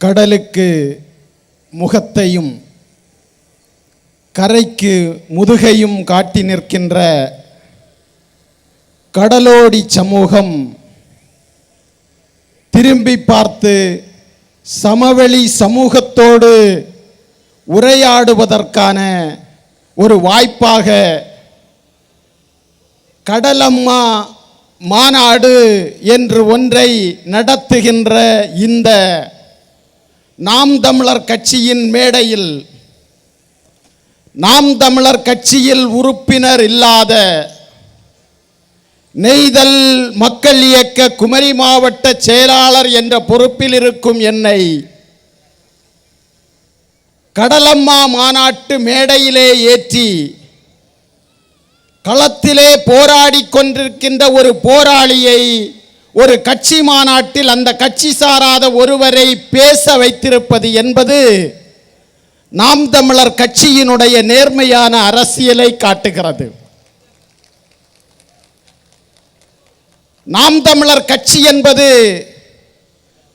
கடலுக்கு முகத்தையும் கரைக்கு முதுகையும் காட்டி நிற்கின்ற கடலோடி சமூகம் திரும்பி பார்த்து சமவெளி சமூகத்தோடு உரையாடுவதற்கான ஒரு வாய்ப்பாக கடலம்மா மாநாடு என்று ஒன்றை நடத்துகின்ற இந்த நாம் தமிழர் கட்சியின் மேடையில் நாம் தமிழர் கட்சியில் உறுப்பினர் இல்லாத நெய்தல் மக்கள் இயக்க குமரி மாவட்ட செயலாளர் என்ற பொறுப்பில் இருக்கும் என்னை கடலம்மா மாநாட்டு மேடையிலே ஏற்றி களத்திலே போராடி கொண்டிருக்கின்ற ஒரு போராளியை ஒரு கட்சி மாநாட்டில் அந்த கட்சி சாராத ஒருவரை பேச வைத்திருப்பது என்பது நாம் தமிழர் கட்சியினுடைய நேர்மையான அரசியலை காட்டுகிறது. நாம் தமிழர் கட்சி என்பது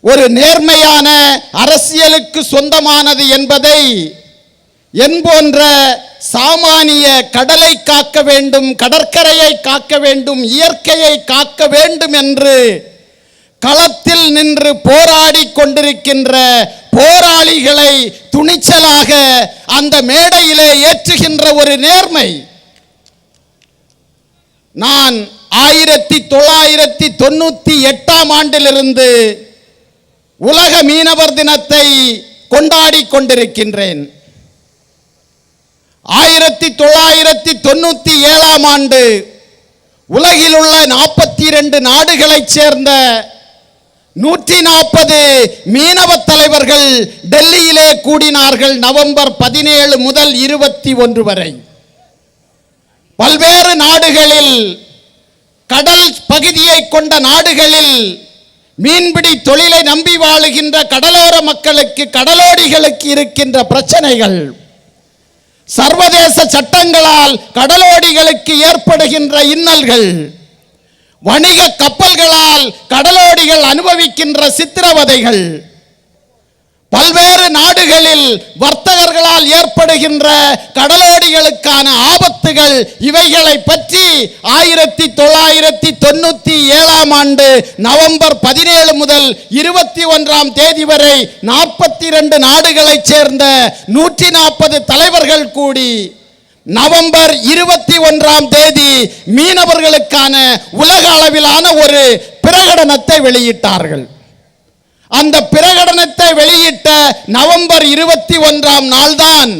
ஒரு நேர்மையான அரசியலுக்கு சொந்தமானது என்பதை என் போன்ற சாமானிய கடலை காக்க வேண்டும் கடற்கரையை காக்க வேண்டும் இயற்கையை காக்க வேண்டும் என்று களத்தில் நின்று போராடி கொண்டிருக்கின்ற போராளிகளை துணிச்சலாக அந்த மேடையிலே ஏற்றுகின்ற ஒரு நேர்மை. நான் ஆயிரத்தி தொள்ளாயிரத்தி தொண்ணூத்தி எட்டாம் ஆண்டிலிருந்து உலக மீனவர் தினத்தை கொண்டாடி கொண்டிருக்கின்றேன். ஆயிரத்தி தொள்ளாயிரத்தி தொண்ணூத்தி ஏழாம் ஆண்டு உலகில் உள்ள நாற்பத்தி இரண்டு நாடுகளைச் சேர்ந்த நூற்றி நாற்பது மீனவ தலைவர்கள் டெல்லியிலே கூடினார்கள் நவம்பர் பதினேழு முதல் இருபத்தி ஒன்று வரை. பல்வேறு நாடுகளில் கடல் பகுதியை கொண்ட நாடுகளில் மீன்பிடி தொழிலை நம்பி வாழுகின்ற கடலோர மக்களுக்கு கடலோடிகளுக்கு இருக்கின்ற பிரச்சனைகள். சர்வதேச சட்டங்களால் கடலோடிகளுக்கு ஏற்படுகின்ற இன்னல்கள் வணிக கப்பல்களால் கடலோடிகள் அனுபவிக்கின்ற சித்திரவதைகள் பல்வேறு நாடுகளில் வர்த்தகர்களால் ஏற்படுகின்ற கடலோடிகளுக்கான ஆபத்துகள் இவைகளை பற்றி ஆயிரத்தி தொள்ளாயிரத்தி தொண்ணூத்தி ஏழாம் ஆண்டு நவம்பர் பதினேழு முதல் இருபத்தி ஒன்றாம் தேதி வரை நாற்பத்தி இரண்டு நாடுகளைச் சேர்ந்த நூற்றி நாற்பது தலைவர்கள் கூடி நவம்பர் இருபத்தி ஒன்றாம் தேதி மீனவர்களுக்கான உலக அளவிலான ஒரு பிரகடனத்தை வெளியிட்டார்கள். அந்த பிரகடனத்தை வெளியிட்ட நவம்பர் இருபத்தி ஒன்றாம் நாள்தான்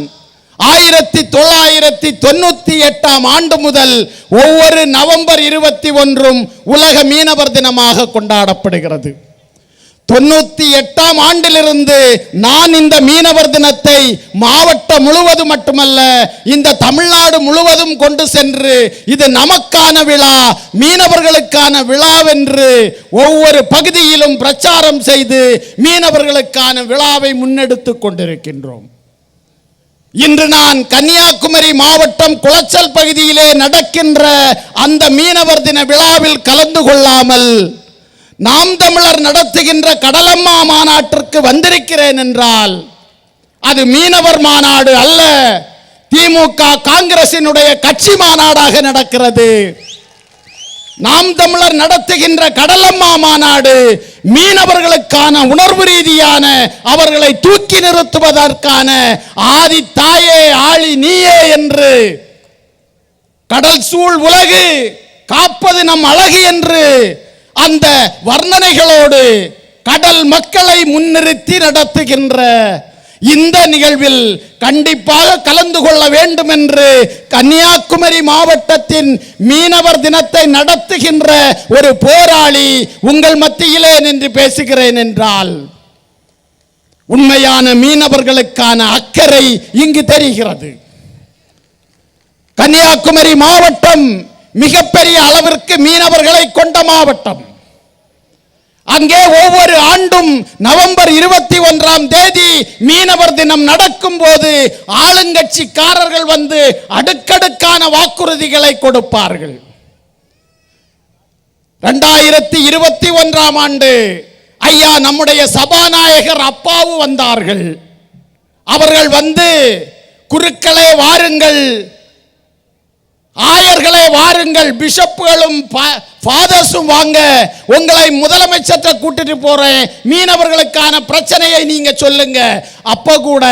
ஆயிரத்தி தொள்ளாயிரத்தி தொண்ணூத்தி எட்டாம் ஆண்டு முதல் ஒவ்வொரு நவம்பர் இருபத்தி ஒன்றும் உலக மீனவர் தினமாக கொண்டாடப்படுகிறது. தொண்ணூத்தி எட்டாம் ஆண்டிலிருந்து நான் இந்த மீனவர் தினத்தை மாவட்டம் முழுவதும் மட்டுமல்ல இந்த தமிழ்நாடு முழுவதும் கொண்டு சென்று இது நமக்கான விழா மீனவர்களுக்கான விழாவென்று ஒவ்வொரு பகுதியிலும் பிரச்சாரம் செய்து மீனவர்களுக்கான விழாவை முன்னெடுத்துக் கொண்டிருக்கின்றோம். இன்று நான் கன்னியாகுமரி மாவட்டம் குளச்சல் பகுதியிலே நடக்கின்ற அந்த மீனவர் தின விழாவில் கலந்து கொள்ளாமல் நாம் தமிழர் நடத்துகின்ற கடலம்மா மாநாட்டிற்கு வந்திருக்கிறேன் என்றால் அது மீனவர் மாநாடு அல்ல திமுக காங்கிரசினுடைய கட்சி மாநாடாக நடக்கிறது. நாம் தமிழர் நடத்துகின்ற கடலம்மா மாநாடு மீனவர்களுக்கான உணர்வு ரீதியான அவர்களை தூக்கி நிறுத்துவதற்கான ஆதி தாயே ஆளி நீயே என்று. கடல் சூழ் உலகு காப்பது நம் அழகு என்று. அந்த வர்ணனைகளோடு கடல் மக்களை முன்னிறுத்தி நடத்துகின்ற இந்த நிகழ்வில் கண்டிப்பாக கலந்து கொள்ள வேண்டும் என்று கன்னியாகுமரி மாவட்டத்தின் மீனவர் தினத்தை நடத்துகின்ற ஒரு போராளி உங்கள் மத்தியிலே நின்று பேசுகிறேன் என்றால் உண்மையான மீனவர்களுக்கான அக்கறை இங்கு தெரிகிறது. கன்னியாகுமரி மாவட்டம் மிகப்பெரிய அளவிற்கு மீனவர்களை கொண்ட மாவட்டம். அங்கே ஒவ்வொரு ஆண்டும் நவம்பர் இருபத்தி ஒன்றாம் தேதி மீனவர் தினம் நடக்கும் போது ஆளுங்கட்சிக்காரர்கள் வந்து அடுக்கடுக்கான வாக்குறுதிகளை கொடுப்பார்கள். இரண்டாயிரத்தி இருபத்தி ஒன்றாம் ஆண்டு ஐயா நம்முடைய சபாநாயகர் அப்பாவு வந்தார்கள். அவர்கள் வந்து குருக்களே வாருங்கள் ஆயர்களே வாருங்கள் பிஷப்புகளும் ஃபாதர்ஸும் வாங்க உங்களை முதலமைச்சர்கிட்ட கூட்டிட்டு போறேன். மீனவர்களுக்கான பிரச்சனையை நீங்க சொல்லுங்க. அப்ப கூட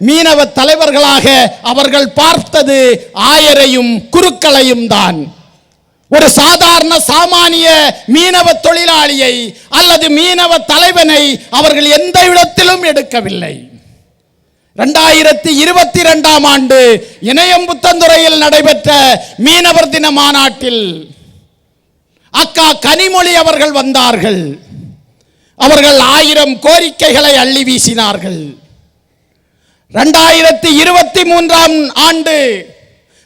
மீனவ தலைவர்களாக அவர்கள் பார்த்தது ஆயரையும் குருக்களையும் தான். ஒரு சாதாரண சாமானிய மீனவ தொழிலாளியை அல்லது மீனவ தலைவனை அவர்கள் எந்த இடத்திலும் எடுக்கவில்லை. ரெண்டாயிரத்தி இருபத்தி ரெண்டாம் ஆண்டு இணையம் புத்தந்துறையில் நடைபெற்ற மீனவர் தின மாநாட்டில் அக்கா கனிமொழி அவர்கள் வந்தார்கள். அவர்கள் ஆயிரம் கோரிக்கைகளை அள்ளி வீசினார்கள். ரெண்டாயிரத்தி இருபத்தி மூன்றாம் ஆண்டு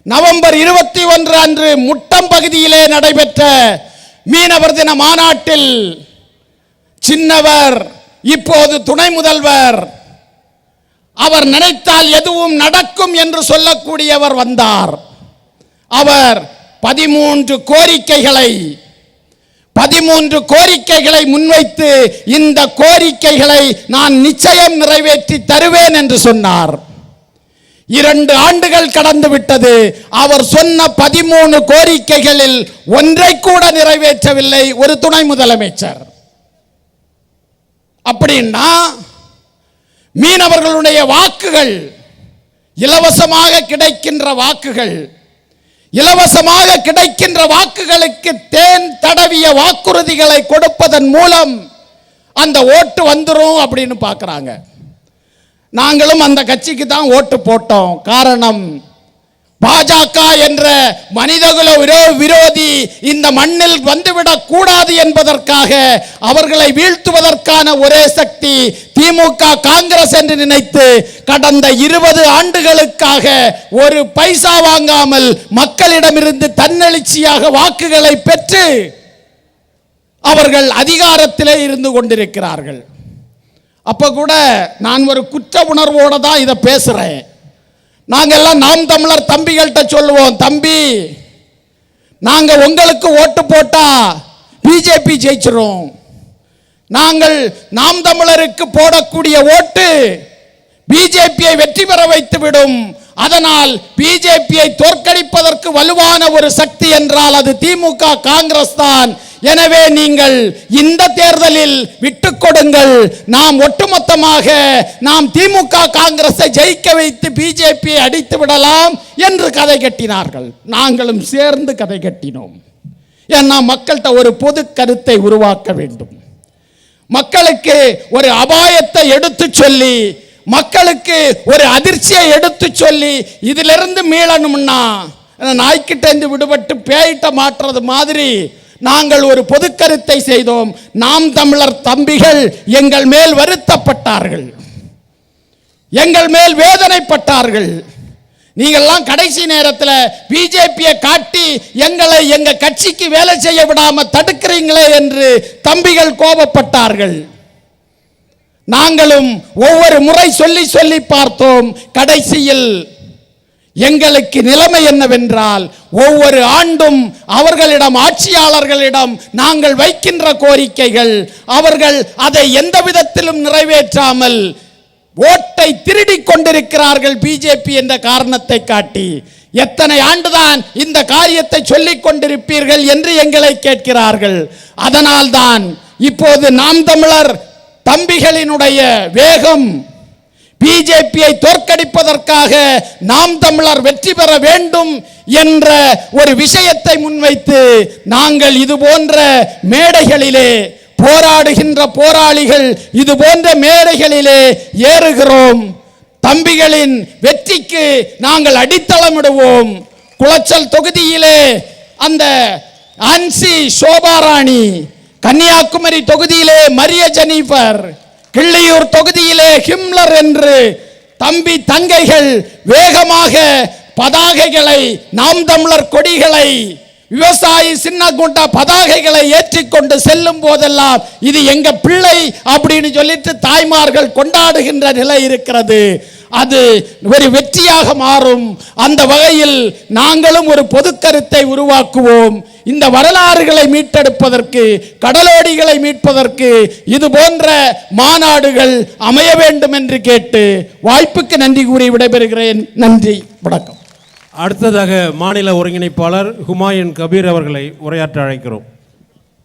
நவம்பர் இருபத்தி ஒன்று அன்று முட்டம் பகுதியிலே நடைபெற்ற மீனவர் தின மாநாட்டில் சின்னவர் இப்போது துணை முதல்வர் அவர் நினைத்தால் எதுவும் நடக்கும் என்று சொல்லக்கூடியவர் வந்தார். அவர் பதிமூன்று கோரிக்கைகளை பதிமூன்று கோரிக்கைகளை முன்வைத்து இந்த கோரிக்கைகளை நான் நிச்சயம் நிறைவேற்றி தருவேன் என்று சொன்னார். இரண்டு ஆண்டுகள் கடந்து விட்டது. அவர் சொன்ன பதிமூணு கோரிக்கைகளில் ஒன்றை கூட நிறைவேற்றவில்லை ஒரு துணை முதலமைச்சர். அப்படின்னா மீனவர்களுடைய வாக்குகள் இலவசமாக கிடைக்கின்ற வாக்குகள் இலவசமாக கிடைக்கின்ற வாக்குகளுக்கு தேன் தடவிய வாக்குறுதிகளை கொடுப்பதன் மூலம் அந்த ஓட்டு வந்துரும் அப்படின்னு பார்க்குறாங்க. நாங்களும் அந்த கட்சிக்கு தான் ஓட்டு போட்டோம். காரணம் பாஜக என்ற மனிதகுல விரோதி இந்த மண்ணில் வந்துவிடக் கூடாது என்பதற்காக அவர்களை வீழ்த்துவதற்கான ஒரே சக்தி திமுக காங்கிரஸ் என்று நினைத்து கடந்த இருபது ஆண்டுகளுக்காக ஒரு பைசா வாங்காமல் மக்களிடமிருந்து தன்னெழுச்சியாக வாக்குகளை பெற்று அவர்கள் அதிகாரத்திலே இருந்து கொண்டிருக்கிறார்கள். அப்ப கூட நான் ஒரு குற்ற உணர்வோடு தான் இதை பேசுறேன். நாங்கெல்லாம் நாம் தமிழர் தம்பிகள்கிட்ட சொல்லுவோம் தம்பி நாங்கள் உங்களுக்கு ஓட்டு போட்டா பிஜேபி ஜெயிச்சிரும். நாங்கள் நாம் தமிழருக்கு போடக்கூடிய ஓட்டு பிஜேபியை வெற்றி பெற வைத்து விடும் அதனால் பிஜேபியை தோற்கடிப்பதற்கு வலுவான ஒரு சக்தி என்றால் அது திமுக காங்கிரஸ் தான். எனவே நீங்கள் இந்த தேர்தலில் விட்டு கொடுங்கள் நாம் ஒட்டுமொத்தமாக நாம் திமுக காங்கிரஸை ஜெயிக்க வைத்து பிஜேபியை அடித்து விடலாம் என்று கதை கட்டினார்கள். நாங்களும் சேர்ந்து கதை கட்டினோம். ஏன்னா மக்கள்கிட்ட ஒரு பொது கருத்தை உருவாக்க வேண்டும். மக்களுக்கு ஒரு அபாயத்தை எடுத்து சொல்லி மக்களுக்கு ஒரு அதிர்ச்சியை எடுத்து சொல்லி இதிலிருந்து மீளணும்னா நாய்க்கிட்டேருந்து விடுபட்டு பேயிட்ட மாற்றுறது மாதிரி நாங்கள் ஒரு பொது கருத்தை செய்தோம். நாம் தமிழர் தம்பிகள் எங்கள் மேல் வருத்தப்பட்டார்கள். எங்கள் மேல் வேதனைப்பட்டார்கள். நீங்கள்லாம் கடைசி நேரத்தில் பிஜேபியை காட்டி எங்களை எங்க கட்சிக்கு வேலை செய்ய விடாம தடுக்கிறீங்களே என்று தம்பிகள் கோபப்பட்டார்கள். நாங்களும் ஒவ்வொரு முறை சொல்லி சொல்லி பார்த்தோம். கடைசியில் எங்களுக்கு நிலைமை என்னவென்றால் ஒவ்வொரு ஆண்டும் அவர்களிடம் ஆட்சியாளர்களிடம் நாங்கள் வைக்கின்ற கோரிக்கைகள் அவர்கள் அதை எந்த விதத்திலும் நிறைவேற்றாமல் ஓட்டை திருடி கொண்டிருக்கிறார்கள் பிஜேபி என்ற காரணத்தை காட்டி. எத்தனை ஆண்டுதான் இந்த காரியத்தை சொல்லிக் கொண்டிருப்பீர்கள் என்று எங்களை கேட்கிறார்கள். அதனால்தான் இப்போது நாம் தமிழர் தம்பிகளினுடைய வேகம் பிஜேபியை தோற்கடிப்பதற்காக நாம் தமிழர் வெற்றி பெற வேண்டும் என்ற ஒரு விஷயத்தை முன்வைத்து நாங்கள் இது போன்ற மேடைகளிலே போராடுகின்ற போராளிகள் இது போன்ற மேடைகளிலே ஏறுகிறோம். தம்பிகளின் வெற்றிக்கு நாங்கள் அடித்தளமிடுவோம். குளச்சல் தொகுதியிலே அந்த அன்சி சோபாராணி கன்னியாகுமரி தொகுதியிலே மரிய ஜெனிஃபர் கிள்ளியூர் தொகுதியிலே ஹிம்லர் என்று தம்பி தங்கைகள் வேகமாக பதாகைகளை நாம் தமிழர் கொடிகளை விவசாயி சின்ன குண்டா பதாகைகளை ஏற்றிக்கொண்டு செல்லும் போதெல்லாம் இது எங்க பிள்ளை அப்படின்னு சொல்லிட்டு தாய்மார்கள் கொண்டாடுகின்ற நிலை இருக்கிறது. அது ஒரு வெற்றியாக மாறும். அந்த வகையில் நாங்களும் ஒரு பொது கருத்தை உருவாக்குவோம். இந்த வரலாறுகளை மீட்டெடுப்பதற்கு கடலோடிகளை மீட்பதற்கு இது போன்ற மாநாடுகள் அமைய வேண்டும் என்று கேட்டு வாய்ப்புக்கு நன்றி கூறி விடைபெறுகிறேன். நன்றி. வணக்கம். அடுத்ததாக மாநில ஒருங்கிணைப்பாளர் ஹுமாயூன் கபீர் அவர்களை உரையாற்ற அழைக்கிறோம்.